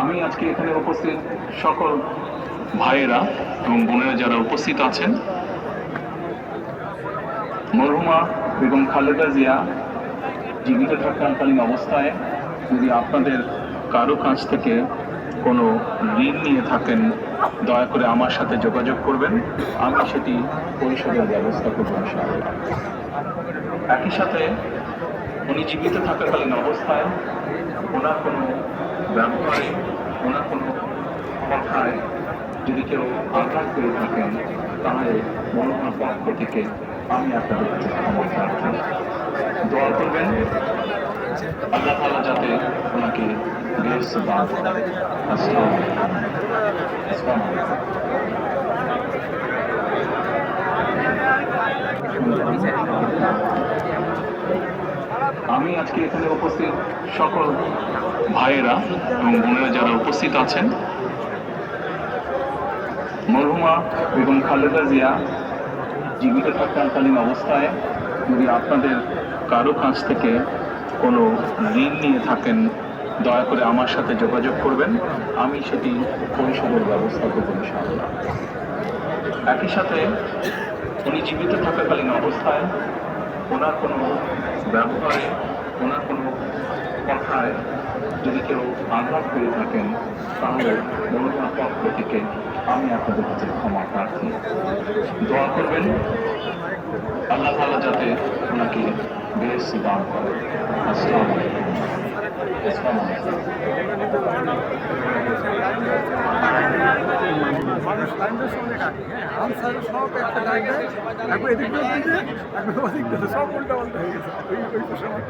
আমি আজকে এখানে উপস্থিত সকল ভাইয়েরা এবং বোনেরা যারা উপস্থিত আছেন। মরহুমা বেগম খালেদা জিয়া জীবিত থাকাকালীন অবস্থায় যদি আপনাদের কারও কাছ থেকে কোনো ঋণ নিয়ে থাকেন, দয়া করে আমার সাথে যোগাযোগ করবেন। আমি সেটি পরিশোধের ব্যবস্থা করব একই সাথে উনি জীবিত থাকাকালীন অবস্থায় ওনার কোনো ব্যবহারে, ওনার কোনো কথায় যদি কেউ আঘাত করে থাকেন, তাহলে মনোভাব পক্ষ থেকে আমি আপনাদের কাছে ক্ষমা প্রার্থী দোয়া করবেন। আল্লাহ তাআলা যাতে ওনাকে বেশ আমি আজকে এখানে উপস্থিত সকল ভাইয়েরা এবং বোনেরা যারা উপস্থিত আছেন। মরহুমা বেগম খালেদা জিয়া জীবিত থাকাকালীন অবস্থায় যদি আপনাদের কারও কাছ থেকে কোনো ঋণ নিয়ে থাকেন, দয়া করে আমার সাথে যোগাযোগ করবেন। আমি সেটি পরিশোধের ব্যবস্থা করব ইনশাআল্লাহ। একই সাথে উনি জীবিত থাকাকালীন অবস্থায় ওনার কোনো ব্যবহারে ওনার কোনো কথায় যদি কেউ আঘাত করে থাকেন, তাহলে পক্ষ থেকে আমি আপনাদের কাছে ক্ষমা প্রার্থী। দোয়া করবেন, আল্লাহ তাআলা যাতে ওনাকে বেশ দান করে। আসসালামু আলাইকুম। আলাইকুম। লাইনদের সঙ্গে কাটি হ্যাঁ? আনসার সব একটা ডাকে একবার এদিক দিয়ে দিতে একবার ওদিক দিয়ে, সব উল্টা পাল্টা হয়ে গেছে। ওই ওই সময়।